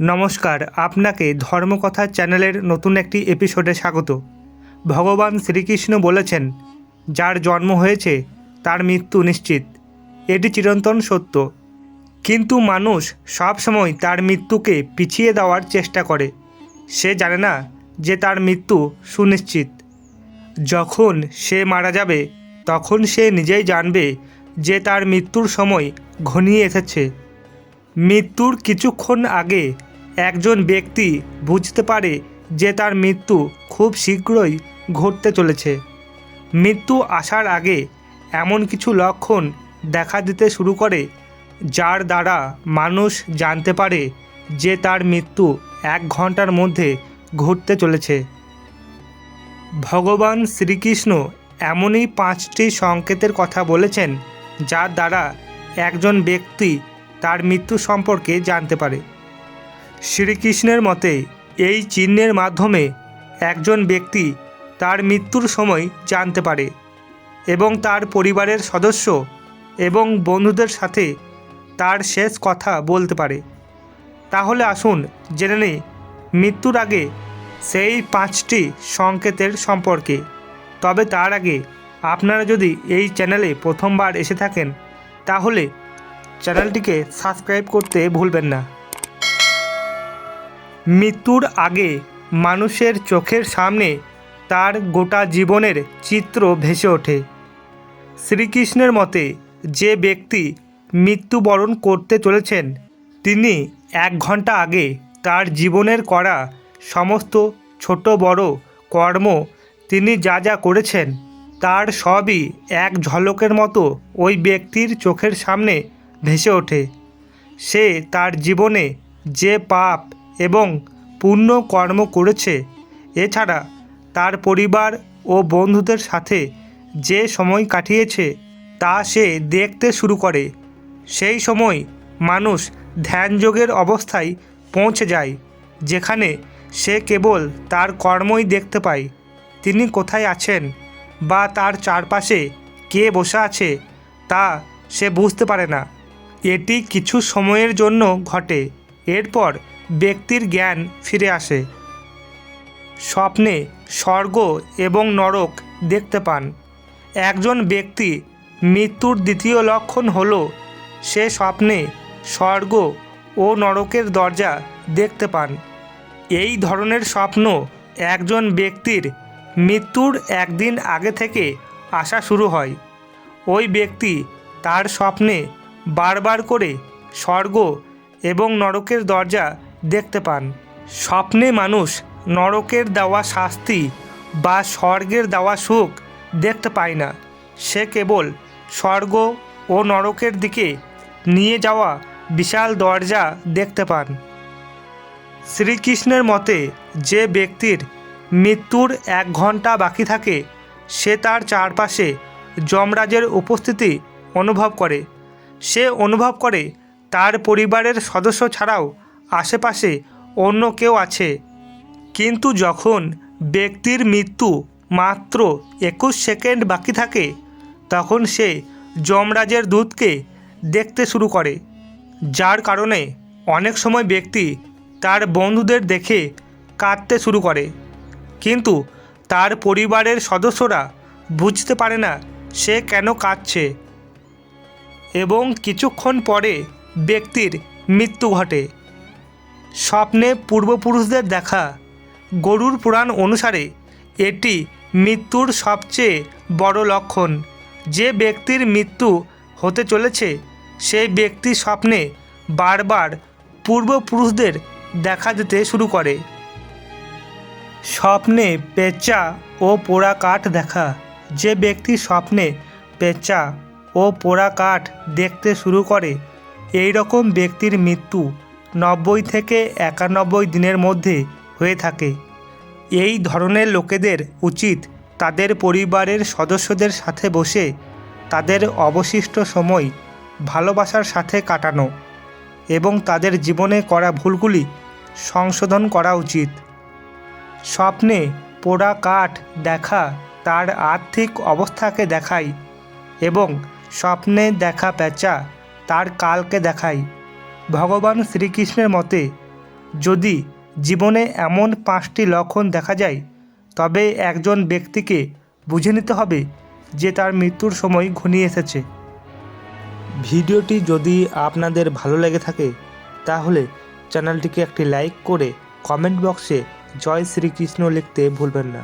নমস্কার, আপনাকে ধর্মকথা চ্যানেলের নতুন একটি এপিসোডে স্বাগত। ভগবান শ্রীকৃষ্ণ বলেছেন, যার জন্ম হয়েছে, তার মৃত্যু নিশ্চিত। এটি চিরন্তন সত্য। কিন্তু মানুষ সবসময় তার মৃত্যুকে পিছিয়ে দেওয়ার চেষ্টা করে। সে জানে না যে তার মৃত্যু সুনিশ্চিত। যখন সে মারা যাবে, তখন সে নিজেই জানবে যে তার মৃত্যুর সময় ঘনিয়ে এসেছে। মৃত্যুর কিছুক্ষণ আগে একজন ব্যক্তি বুঝতে পারে যে তার মৃত্যু খুব শীঘ্রই ঘটতে চলেছে। মৃত্যু আসার আগে এমন কিছু লক্ষণ দেখা দিতে শুরু করে, যার দ্বারা মানুষ জানতে পারে যে তার মৃত্যু এক ঘণ্টার মধ্যে ঘটতে চলেছে। ভগবান শ্রীকৃষ্ণ এমনই পাঁচটি সংকেতের কথা বলেছেন, যার দ্বারা একজন ব্যক্তি তার মৃত্যু সম্পর্কে জানতে পারে। শ্রীকৃষ্ণের মতে, এই চিহ্নের মাধ্যমে একজন ব্যক্তি তার মৃত্যুর সময় জানতে পারে এবং তার পরিবারের সদস্য এবং বন্ধুদের সাথে তার শেষ কথা বলতে পারে। তাহলে আসুন জেনে নেই, মৃত্যুর আগে সেই পাঁচটি সংকেতের সম্পর্কে। তবে তার আগে আপনারা যদি এই চ্যানেলে প্রথমবার এসে থাকেন, তাহলে চ্যানেলটিকে সাবস্ক্রাইব করতে ভুলবেন না। মৃত্যুর আগে মানুষের চোখের সামনে তার গোটা জীবনের চিত্র ভেসে ওঠে। শ্রীকৃষ্ণের মতে, যে ব্যক্তি মৃত্যুবরণ করতে চলেছেন, তিনি এক ঘণ্টা আগে তার জীবনের করা সমস্ত ছোট বড় কর্ম তিনি যা যা করেছেন, তার সবই এক ঝলকের মতো ওই ব্যক্তির চোখের সামনে ভেসে ওঠে। সে তার জীবনে যে পাপ এবং পুণ্য কর্ম করেছে, এছাড়া তার পরিবার ও বন্ধুদের সাথে যে সময় কাটিয়েছে, তা সে দেখতে শুরু করে। সেই সময় মানুষ ধ্যানযোগের অবস্থায় পৌঁছে যায়, যেখানে সে কেবল তার কর্মই দেখতে পায়। তিনি কোথায় আছেন বা তার চারপাশে কে বসে আছে, তা সে বুঝতে পারে না। এটি কিছু সময়ের জন্য ঘটে, এরপর ব্যক্তির জ্ঞান ফিরে আসে। স্বপ্নে স্বর্গ এবং নরক দেখতে পান। একজন ব্যক্তি মৃত্যুর দ্বিতীয় লক্ষণ হল, সে স্বপ্নে স্বর্গ ও নরকের দরজা দেখতে পান। এই ধরনের স্বপ্ন একজন ব্যক্তির মৃত্যুর একদিন আগে থেকে আসা শুরু হয়। ওই ব্যক্তি তার স্বপ্নে বারবার করে স্বর্গ এবং নরকের দরজা দেখতে পান। স্বপ্নে মানুষ নরকের দেওয়া শাস্তি বা স্বর্গের দেওয়া সুখ দেখতে পায় না। সে কেবল স্বর্গ ও নরকের দিকে নিয়ে যাওয়া বিশাল দরজা দেখতে পান। শ্রীকৃষ্ণের মতে, যে ব্যক্তির মৃত্যুর এক ঘণ্টা বাকি থাকে, সে তার চারপাশে যমরাজের উপস্থিতি অনুভব করে। সে অনুভব করে, তার পরিবারের সদস্য ছাড়াও আশেপাশে অন্য কেউ আছে। কিন্তু যখন ব্যক্তির মৃত্যু মাত্র একুশ সেকেন্ড বাকি থাকে, তখন সে যমরাজের দূতকে দেখতে শুরু করে, যার কারণে অনেক সময় ব্যক্তি তার বন্ধুদের দেখে কাঁদতে শুরু করে। কিন্তু তার পরিবারের সদস্যরা বুঝতে পারে না সে কেন কাঁদছে। এবং কিছুক্ষণ পরে ব্যক্তির মৃত্যু ঘটে। স্বপ্নে পূর্বপুরুষদের দেখা গরুর পুরাণ অনুসারে এটি মৃত্যুর সবচেয়ে বড় লক্ষণ। যে ব্যক্তির মৃত্যু হতে চলেছে, সেই ব্যক্তি স্বপ্নে বারবার পূর্বপুরুষদের দেখা দিতে শুরু করে। স্বপ্নে পেঁচা ও পোড়া কাঠ দেখা। যে ব্যক্তি স্বপ্নে পেঁচা ও পোড়া কাঠ দেখতে শুরু করে। এই রকম ব্যক্তির মৃত্যু নব্বই থেকে একানব্বই দিনের মধ্যে হয়ে থাকে। এই ধরনের লোকেদের উচিত তাদের পরিবারের সদস্যদের সাথে বসে তাদের অবশিষ্ট সময় ভালোবাসার সাথে কাটানো এবং তাদের জীবনে করা ভুলগুলি সংশোধন করা উচিত। স্বপ্নে পোড়া কাঠ দেখা তার আর্থিক অবস্থাকে দেখায় এবং স্বপ্নে দেখা পেঁচা, তার কালকে দেখায় ভগবান শ্রীকৃষ্ণের মতে, যদি জীবনে এমন পাঁচটি লক্ষণ দেখা যায়, তবে একজন ব্যক্তিকে বুঝে নিতে হবে যে তার মৃত্যুর সময় ঘনিয়ে এসেছে। ভিডিওটি যদি আপনাদের ভালো লেগে থাকে, তাহলে চ্যানেলটিকে একটি লাইক করে কমেন্ট বক্সে জয় শ্রীকৃষ্ণ লিখতে ভুলবেন না।